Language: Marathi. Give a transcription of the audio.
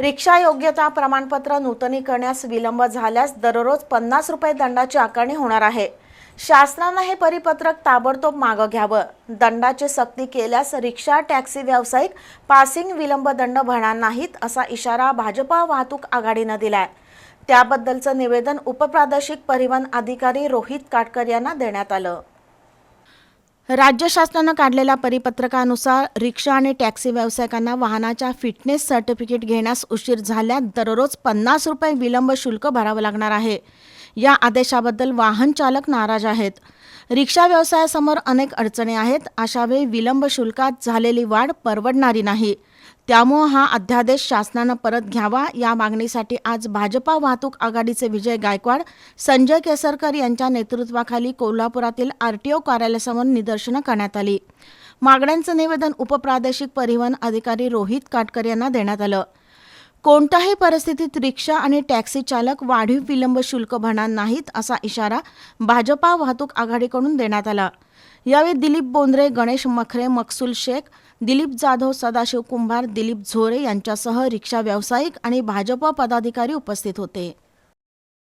रिक्षा योग्यता प्रमाणपत्र नूतनीकरणास विलंब झाल्यास दररोज पन्नास रुपये दंडाची आकारणी होणार आहे. शासनानं हे परिपत्रक ताबडतोब मागं घ्यावं. दंडाची सक्ती केल्यास रिक्षा टॅक्सी व्यावसायिक पासिंग विलंब दंड भरणार नाहीत असा इशारा भाजपा वाहतूक आघाडीनं दिलाय. त्याबद्दलचं निवेदन उपप्रादेशिक परिवहन अधिकारी रोहित काटकर यांना देण्यात आलं. राज्य शासनानं काढलेल्या परिपत्रकानुसार रिक्षा आणि टॅक्सी व्यावसायिकांना वाहनाच्या फिटनेस सर्टिफिकेट घेण्यास उशीर झाल्यास दररोज पन्नास रुपये विलंब शुल्क भरावं लागणार आहे. या आदेशाबद्दल वाहन चालक नाराज आहेत. रिक्षा व्यवसायासमोर अनेक अडचणी आहेत. अशावेळी विलंब शुल्कात झालेली वाढ परवडणारी नाही. त्यामुळं हा अध्यादेश शासनानं परत घ्यावा या मागणीसाठी आज भाजपा वाहतूक आघाडीचे विजय गायकवाड संजय केसरकर यांच्या नेतृत्वाखाली कोल्हापुरातील आरटीओ कार्यालयासमोर निदर्शनं करण्यात आली. मागण्यांचं निवेदन उपप्रादेशिक परिवहन अधिकारी रोहित काटकर यांना देण्यात आलं. कोणत्याही परिस्थितीत रिक्षा आणि टॅक्सी चालक वाढीव विलंब शुल्क भरणार नाहीत असा इशारा भाजपा वाहतूक आघाडीकडून देण्यात आला. यावेळी दिलीप बोंद्रे गणेश मखरे मकसूल शेख दिलीप जाधव सदाशिव कुंभार दिलीप झोरे यांच्यासह रिक्षा व्यावसायिक आणि भाजप पदाधिकारी उपस्थित होते.